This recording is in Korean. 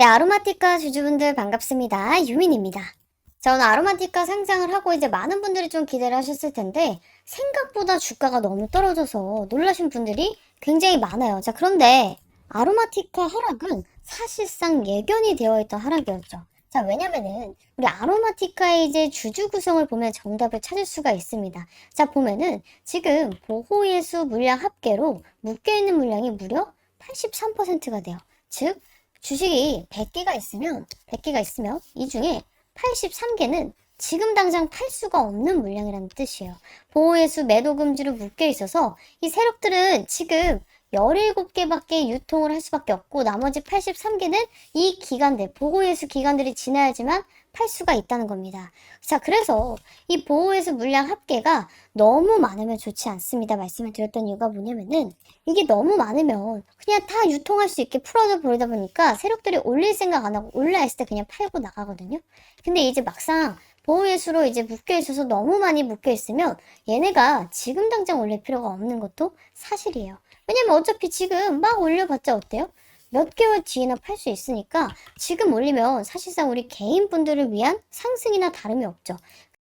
네, 아로마티카 주주분들 반갑습니다. 유민입니다. 자, 오늘 아로마티카 상장을 하고 이제 많은 분들이 좀 기대를 하셨을 텐데 생각보다 주가가 너무 떨어져서 놀라신 분들이 굉장히 많아요. 자, 그런데 아로마티카 하락은 사실상 예견이 되어 있던 하락이었죠. 자, 왜냐면은 우리 아로마티카의 이제 주주 구성을 보면 정답을 찾을 수가 있습니다. 자, 보면은 지금 보호 예수 물량 합계로 묶여 있는 물량이 무려 83%가 돼요. 즉 주식이 100개가 있으면 100개가 있으면 이 중에 83개는 지금 당장 팔 수가 없는 물량이라는 뜻이에요. 보호예수 매도 금지로 묶여 있어서 이 세력들은 지금 17개밖에 유통을 할 수밖에 없고 나머지 83개는 이 기간들, 보호예수 기간들이 지나야지만 팔 수가 있다는 겁니다. 자, 그래서 이 보호예수 물량 합계가 너무 많으면 좋지 않습니다. 말씀을 드렸던 이유가 뭐냐면은 이게 너무 많으면 그냥 다 유통할 수 있게 풀어져 버리다 보니까 세력들이 올릴 생각 안 하고 올라있을 때 그냥 팔고 나가거든요. 근데 이제 막상 보호예수로 이제 묶여 있어서 너무 많이 묶여 있으면 얘네가 지금 당장 올릴 필요가 없는 것도 사실이에요. 왜냐면 어차피 지금 막 올려봤자 어때요? 몇 개월 뒤에나 팔 수 있으니까 지금 올리면 사실상 우리 개인분들을 위한 상승이나 다름이 없죠.